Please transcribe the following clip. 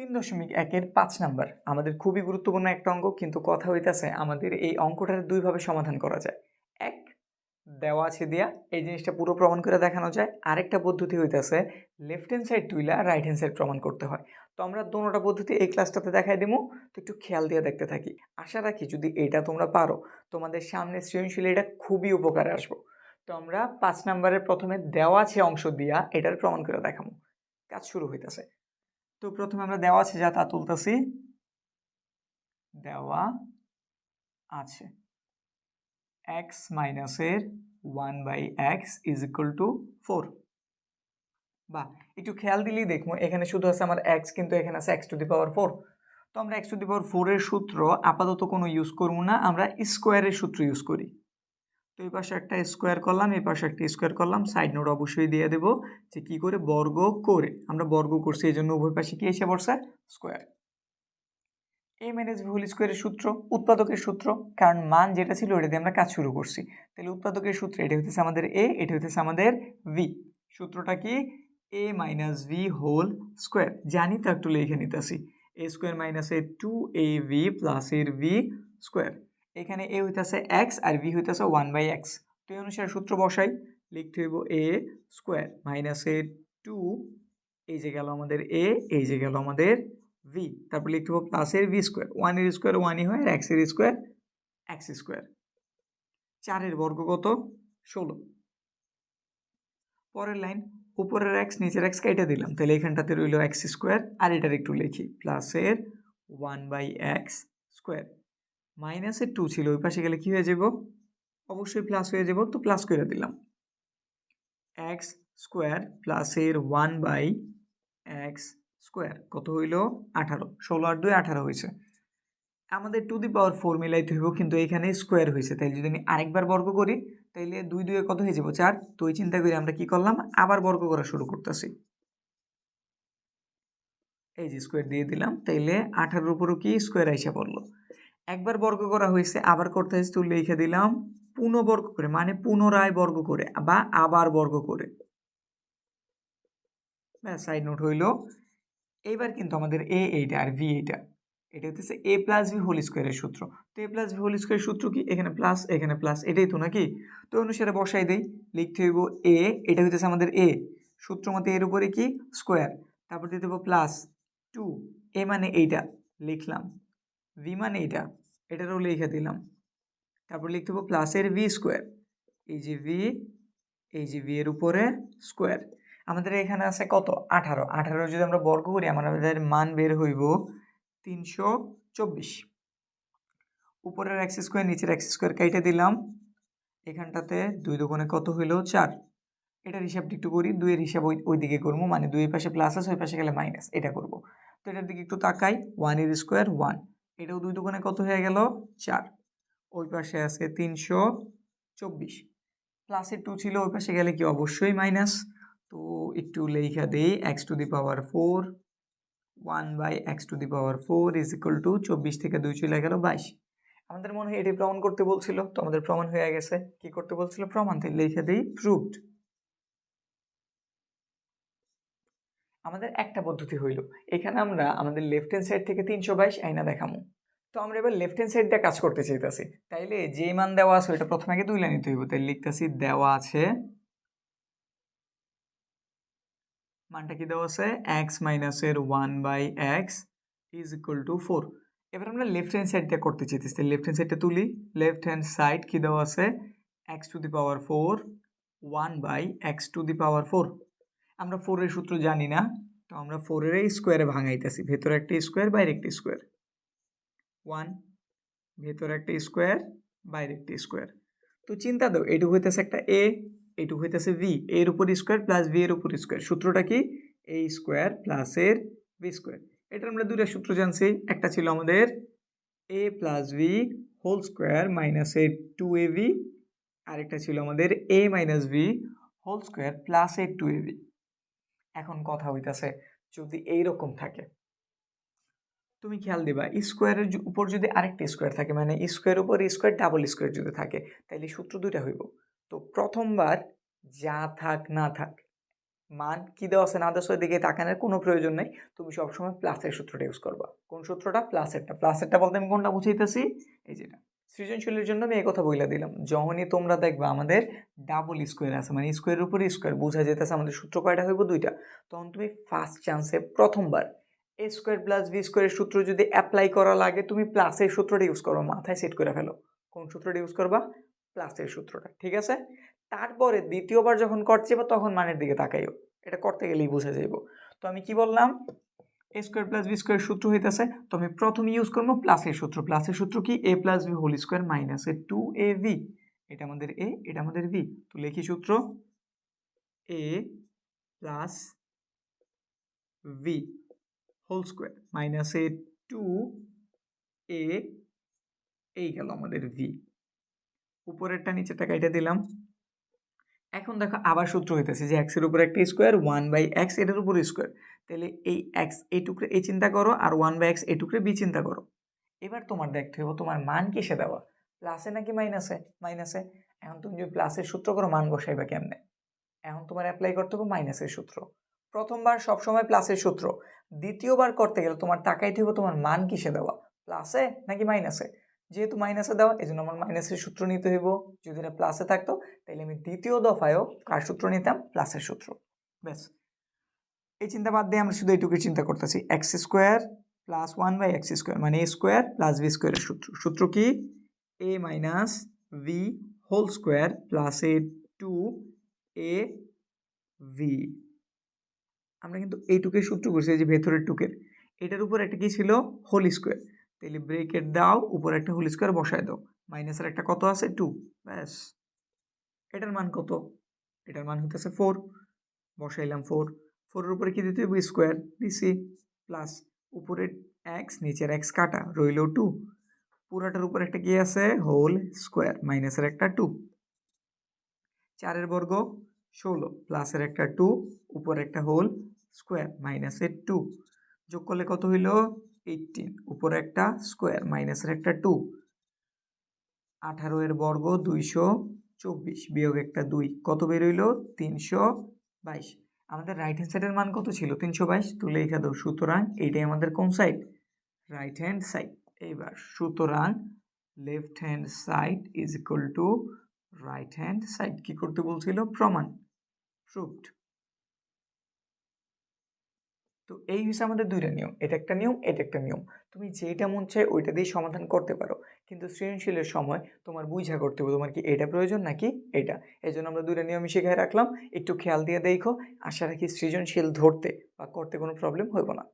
তিন দশমিক একের পাঁচ নাম্বার। আমাদের খুবই গুরুত্বপূর্ণ একটা অঙ্ক, কিন্তু কথা হইতেছে আমাদের এই অঙ্কটার দুইভাবে সমাধান করা যায়। এক, দেওয়া আছে দিয়া এই জিনিসটা পুরো প্রমাণ করে দেখানো যায়। আরেকটা পদ্ধতি হইতাছে লেফট হ্যান্ড সাইড তুইলা রাইট হ্যান্ড সাইড প্রমাণ করতে হয়। তো আমরা দোনোটা পদ্ধতি এই ক্লাসটাতে দেখাই দেবো তো একটু খেয়াল দিয়ে দেখতে থাকি। আশা রাখি যদি এটা তোমরা পারো, তোমাদের সামনে সৃজনশীল এটা খুবই উপকারে আসব। তো আমরা পাঁচ নাম্বারের প্রথমে দেওয়া আছে অংশ দিয়া এটার প্রমাণ করে দেখাবো কাজ শুরু হইতাছে। তো প্রথমে আমরা দেওয়া আছে যা তা তুলতেছি। দেওয়া আছে। এক্স মাইনাসের one by x is equal to four বা একটু খেয়াল দিলেই দেখব, এখানে শুধু আছে আমার এক্স কিন্তু এখানে আছে x to the power four তো আমরা এক্স টু দি পাওয়ার ফোরের সূত্র আপাতত কোনো ইউজ করব না, আমরা স্কোয়ারের সূত্র ইউজ করি। তো এই পাশে একটা স্কোয়ার করলাম, এই পাশে একটা স্কোয়ার করলাম সাইড নোট অবশ্যই দিয়ে দেবো যে কী করে? বর্গ করে। আমরা বর্গ করছি, এই জন্য উভয় পাশে কি এসে পড়ছে? Square a minus b whole স্কোয়ারের সূত্র, উৎপাদকের সূত্র, কারণ মান যেটা ছিল ওটা দিয়ে আমরা কাজ শুরু করছি। তাহলে উৎপাদকের সূত্র, এটা হইতেছে আমাদের এ এটা হইতেছে আমাদের ভি সূত্রটা কি? A minus b whole square জানি তো একটু লিখে নিতেছি। A square minus a two a b plus এর ভি স্কোয়ার এখানে এ হইতেছে এক্স আর ভি হইতেছে ওয়ান বাই এক্স তো এই অনুসারে সূত্র বসাই, লিখতে হইব a square minus a two এই যে গেল আমাদের এ এই যে গেল আমাদের ভি তারপর লিখতে হব প্লাসের ভি স্কোয়ার ওয়ানের স্কোয়ার ওয়ানই হয় আর এক্সের স্কোয়ার এক্স স্কোয়ার চারের বর্গ কত? ষোলো। পরের লাইন উপরের এক্স নিচের এক্স কেটে দিলাম। তাহলে এখানটাতে রইল এক্স স্কোয়ার আর এটার একটু লিখি। প্লাসের ওয়ান বাই এক্স স্কোয়ার মাইনাসের টু ছিল, ওই পাশে গেলে কী হয়ে যাব? অবশ্যই প্লাস হয়ে যাব, তো প্লাস করে দিলাম। এক্স স্কোয়ার প্লাসের ওয়ান বাই এক্স স্কোয়ার কত হইল? আঠারো, ষোলো আর দুই আঠারো হয়েছে। আমাদের টু দি পাওয়ার ফোর মিলাইতে হইব, কিন্তু এখানে স্কোয়ার হয়েছে। তাই যদি আমি আরেকবার বর্গ করি, তাইলে দুই দুয়ে কত হয়ে যাব? চার। তো ওই চিন্তা করে আমরা কি করলাম? আবার বর্গ করা শুরু করতেছি। এই যে স্কোয়ার দিয়ে দিলাম, তাইলে আঠারোর উপরও কি স্কোয়ার আইসা পড়ল? একবার বর্গ করা হয়েছে, আবার করতে হয়েছে তুলে লিখে দিলাম, পুনঃবর্গ করে মানে পুনরায় বর্গ করে, বা আবার বর্গ করে। সাইড নোট হইল। এইবার কিন্তু আমাদের এ এইটা আর ভি এইটা। এটা হচ্ছে এ প্লাস ভি হোল স্কোয়ারের সূত্র। তো এ প্লাস ভি হোল স্কোয়ারের সূত্র কি? এখানে প্লাস এখানে প্লাস এটাই তো নাকি? তো অনুসারে বসাই দেই, লিখতে হইব এ এটা হইতেছে আমাদের এ সূত্র মতে এর উপরে কি? স্কোয়ার তারপর দিতে দেবো প্লাস টু এ মানে এইটা, লিখলাম। ভি মানে এইটা। এটারও লিখে দিলাম। তারপর লিখতে হব প্লাসের ভি স্কোয়ার এই যে ভি এই যে ভি এর উপরে স্কোয়ার আমাদের এখানে আছে কত? আঠারো। আঠারো যদি আমরা বর্গ করি, আমাদের মান বের হইব তিনশো চব্বিশ। উপরের এক্স স্কোয়ার নিচের এক্স স্কোয়ার কেটে দিলাম। এখানটাতে দুই দোকানে কত হইল? চার। এটার হিসাবটি একটু করি। দুইয়ের হিসাব ওই ওই দিকে করব। মানে দুই পাশে প্লাস আছে, ওই পাশে গেলে মাইনাস এটা করব। তো এটার দিকে একটু তাকাই। ওয়ানের স্কোয়ার ওয়ান এটাও দুই দোকানে কত হয়ে গেল? চার। ওই পাশে আছে তিনশো চব্বিশ। প্লাসের টু ছিল, ওই পাশে গেলে কি? অবশ্যই মাইনাস তো একটু লেখা দেই x to the power four one by x to the power four is equal to চব্বিশ থেকে দুই চলে গেল বাইশ। আমাদের মনে হয় এটি প্রমাণ করতে বলছিল। তো আমাদের প্রমাণ হয়ে গেছে। কি করতে বলছিল? প্রমাণ থেকে লিখে দিই প্রুভড আমাদের একটা পদ্ধতি হইল। এখানে আমরা আমাদের লেফট হ্যান্ড সাইড থেকে তিনশো বাইশ আইনা দেখামো। তো আমরা এবার লেফট হ্যান্ড সাইডটা কাজ করতে চাইতেছি। তাইলে যে মান দেওয়া আছে ওইটা প্রথমে আগে তুলে নিতে হইব। তাই লিখতেছি দেওয়া আছে মানটা কি দেওয়া আছে? এক্স মাইনাসের one by x is equal to four এবার আমরা লেফট হ্যান্ড সাইডটা করতে চাইতেছি। তাই লেফট হ্যান্ড সাইডটা তুলি। লেফট হ্যান্ড সাইড কি দেওয়া আছে? X to the power four one by x to the power four আমরা ফোরের সূত্র জানি না, তো আমরা ফোরের স্কোয়ারে ভাঙাইতেছি। ভেতরে একটা স্কোয়ার বাইরে একটা স্কোয়ার ওয়ান ভেতরে একটা স্কোয়ার বাইরে একটা স্কোয়ার তো চিন্তা দাও এটুকু হইতেছে একটা এ এটুকু হইতেছে ভি এর উপর স্কোয়ার প্লাস ভি এর উপর স্কোয়ার সূত্রটা কি? এ স্কোয়ার প্লাসের ভি স্কোয়ার এটা আমরা দুইটা সূত্র জানছি। একটা ছিল আমাদের a plus b whole square minus a two a b আরেকটা ছিল আমাদের a minus b whole square plus a two a b এখন কথা হইতাছে, যদি এইরকম থাকে। তুমি খেয়াল দিবা স্কোয়ারের উপর যদি আরেকটা স্কোয়ার থাকে মানে স্কোয়ার উপর স্কোয়ার ডাবল স্কোয়ার যদি থাকে তাহলে সূত্র দুইটা হইব। তো প্রথমবার যা থাক, না থাক, মান কী দেওয়া আছে, না দেওয়া দিকে তাকানোর কোনো প্রয়োজন নেই। তুমি সবসময় প্লাসের সূত্রটা ইউজ করবা। কোন সূত্রটা? প্লাসেরটা প্লাসেরটা বলতে আমি কোনটা বুঝাইতেছি? এই যেটা। সৃজনশীলের জন্য আমি এই কথা বইলা দিলাম। যখনই তোমরা দেখবা আমাদের ডাবল স্কোয়ার আছে মানে স্কোয়ারের উপরে স্কোয়ার বোঝা যেতেছে আমাদের সূত্র কয়টা হইব? দুইটা। তখন তুমি ফার্স্ট চান্সে প্রথমবার এ স্কোয়ার প্লাস বি স্কোয়ারের সূত্র যদি অ্যাপ্লাই করা লাগে, তুমি প্লাসের সূত্রটা ইউজ করো, মাথায় সেট করে ফেলো। কোন সূত্রটা ইউজ করবা? প্লাসের সূত্রটা, ঠিক আছে? তারপরে দ্বিতীয়বার যখন করছে বা তখন মানের দিকে তাকাইও। এটা করতে গেলেই বুঝে যাইব। তো আমি কি বললাম? A square plus b square সূত্র হইতেছে, তো আমি প্রথম ইউজ করব প্লাসের সূত্র। প্লাসের সূত্র কি? A plus b whole square minus a two a b এটা আমাদের এ এটা আমাদের ভি তো লিখি সূত্র a plus b whole square minus a two a এই গেল আমাদের ভি উপরেরটা নিচেরটা কাইটা দিলাম। এখন দেখো আবার সূত্র হইতেছে যে এক্সের উপর একটা স্কোয়ার ওয়ান বাই এক্স এটার উপর স্কোয়ার তাহলে এই এক্স এই টুকরে এই চিন্তা করো আর ওয়ান বাই এক্স এই টুকরে বি চিন্তা করো। এবার তোমার দেখতে হবে তোমার মান কিসে দেওয়া? প্লাসে নাকি মাইনাসে মাইনাসে এখন তুমি যদি প্লাসের সূত্র করো, মান বসাইবা কেমনে? এখন তোমার অ্যাপ্লাই করতে হবে মাইনাসের সূত্র। প্রথমবার সবসময় প্লাসের সূত্র। দ্বিতীয়বার করতে গেলে তোমার তাকাইতে হবে তোমার মান কিসে দেওয়া? প্লাসে নাকি মাইনাসে যেহেতু মাইনাসে দেওয়া এই জন্য আমার মাইনাসের সূত্র নিতে হইব। যদি এটা প্লাসে থাকতো, তাহলে আমি দ্বিতীয় দফায়ও কার সূত্র নিতাম? প্লাসের সূত্র। ব্যাস। এই চিন্তা বাদ দিয়ে আমরা শুধু এইটুকু চিন্তা করতেছি। X square plus one by x square মানে এ স্কোয়ার প্লাস বি স্কোয়ারের সূত্র। সূত্র কি? A minus b whole square plus a two a b আমরা কিন্তু এইটুকের সূত্র করছি যে ভেতরের টুকের। এটার উপর একটা কি ছিল? হোল স্কোয়ার তাহলে ব্রেকেট দাও, উপরে একটা হোল স্কোয়ার বসায় দাও। মাইনাসের একটা কত আছে? টু ব্যাস। এটার মান কত? এটার মান হতেছে ফোর বসাইলাম ফোর ফোরের উপরে কি দিতে হবে স্কোয়ার দিছি প্লাস উপরে এক্স নিচের এক্স কাটা, রইল টু পুরাটার উপর একটা কি আছে? হোল স্কোয়ার, মাইনাসের একটা টু চারের বর্গ ষোলো, প্লাসের একটা টু উপর একটা হোল স্কোয়ার, মাইনাসের টু যোগ করলে কত হইল? এইটিন উপরে একটা স্কোয়ার, মাইনাসের একটা টু আঠারো এর বর্গ দুইশো চব্বিশ, বিয়োগ একটা দুই। কত বেরোইল তিনশো বাইশ। আমাদের রাইট হ্যান্ড সাইডের মান কত ছিল? তিনশো বাইশ? তুলে লেখা দাও, সুতরাং এইটাই আমাদের কোন সাইড রাইট হ্যান্ড সাইড এইবার, সুতরাং left hand side is equal to right hand side কী করতে বলছিল? প্রমাণ। প্রুভড তো এই হচ্ছে আমাদের দুইটা নিয়ম। এটা একটা নিয়ম, এটা একটা নিয়ম। তুমি যেটা মন চায় ওইটা দিয়ে সমাধান করতে পারো। কিন্তু সৃজনশীলের সময় তোমার বুঝা করতে হবে, তোমার কি এটা প্রয়োজন নাকি এটা? এই জন্য আমরা দুইটা নিয়মই শিখায় রাখলাম। একটু খেয়াল দিয়ে দেখো। আশা রাখি সৃজনশীল ধরতে বা করতে কোনো প্রবলেম হইব না।